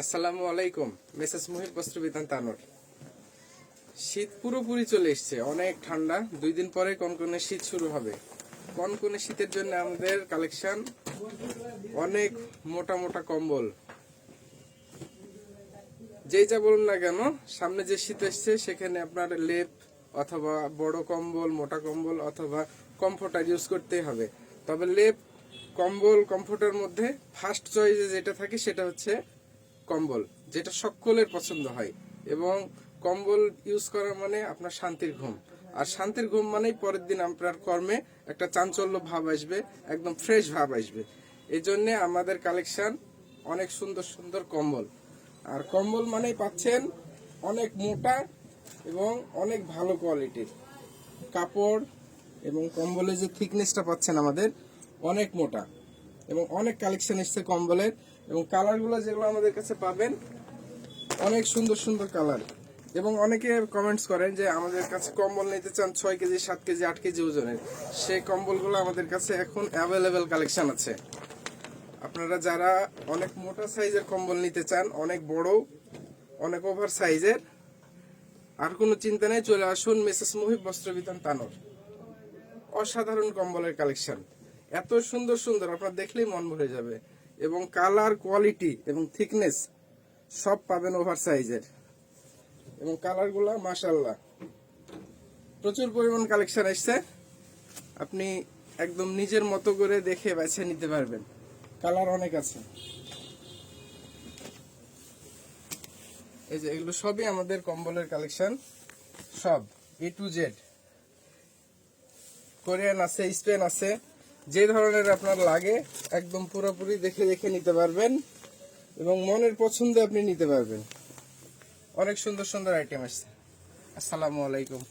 আসসালামু আলাইকুম মেসেজ মুহিব বস্ত্র বিতান তানোর। শীত পুরোপুরি চলে এসছে, অনেক ঠান্ডা। দুই দিন পরে কনকনে শীত শুরু হবে? কনকনে শীতের জন্য আমাদের কালেকশন? অনেক মোটা মোটা কম্বল। যেই যা বলুন না কেন, সামনে যে শীত এসছে, সেখানে আপনার লেপ অথবা বড় কম্বল, মোটা কম্বল অথবা কমফোর্টার ইউজ করতেই হবে। তবে লেপ, কম্বল, কমফোর্টের মধ্যে ফার্স্ট চয়েসে যেটা থাকে, সেটা হচ্ছে কম্বল, যেটা সকলের পছন্দ হয়। এবং কম্বল ইউজ করা মানে আপনার শান্তির ঘুম। আর শান্তির ঘুম মানেই পরের দিন আপনার কর্মে একটা চাঞ্চল্য ভাব আসবে, একদম ফ্রেশ ভাব আসবে। এই জন্যে আমাদের কালেকশন অনেক সুন্দর সুন্দর কম্বল। আর কম্বল মানেই পাচ্ছেন অনেক মোটা এবং অনেক ভালো কোয়ালিটির কাপড় এবং কম্বলের যে থিকনেসটা পাচ্ছেন আমাদের, অনেক মোটা। এবং অনেক কালেকশন এসছে কম্বলের। এবং কালারগুলো যেগুলো আমাদের কাছে পাবেন, অনেক সুন্দর সুন্দর কালার এবং অনেকে কমেন্টস করেন যে আমাদের কাছে কম্বল নিতে চান ছয় কেজি, সাত কেজি, আট কেজি ওজনের। সেই কম্বলগুলো আমাদের কাছে এখন অ্যাভেলেবেল কালেকশন আছে। আপনারা যারা অনেক মোটা সাইজের কম্বল নিতে চান, অনেক বড়, অনেক ওভার সাইজের আর কোনো চিন্তা নেই, চলে আসুন মিসেস মুহিব বস্ত্র বিতান তানোর। অসাধারণ কম্বলের কালেকশন এত সুন্দর সুন্দর, আপনার দেখলেই মন ভরে যাবে। এবং কালার কোয়ালিটি এবং থিকনেস সব পাবেন ওভার সাইজের এবং কালারগুলো মাশাল্লাহ প্রচুর পরিমাণ কালেকশন এসছে। আপনি একদম নিজের মতো করে দেখে বেছে নিতে পারবেন। কালার অনেক আছে। এই যে এগুলো সবই আমাদের কম্বলের কালেকশন সব এ টু জেড কোরিয়ান আছে স্পেন আছে। যে ধরনের আপনার লাগে, একদম পুরোপুরি দেখে দেখে নিতে পারবেন এবং মনের পছন্দে আপনি নিতে পারবেন। অনেক সুন্দর সুন্দর আইটেম আসছে। আসসালামু আলাইকুম।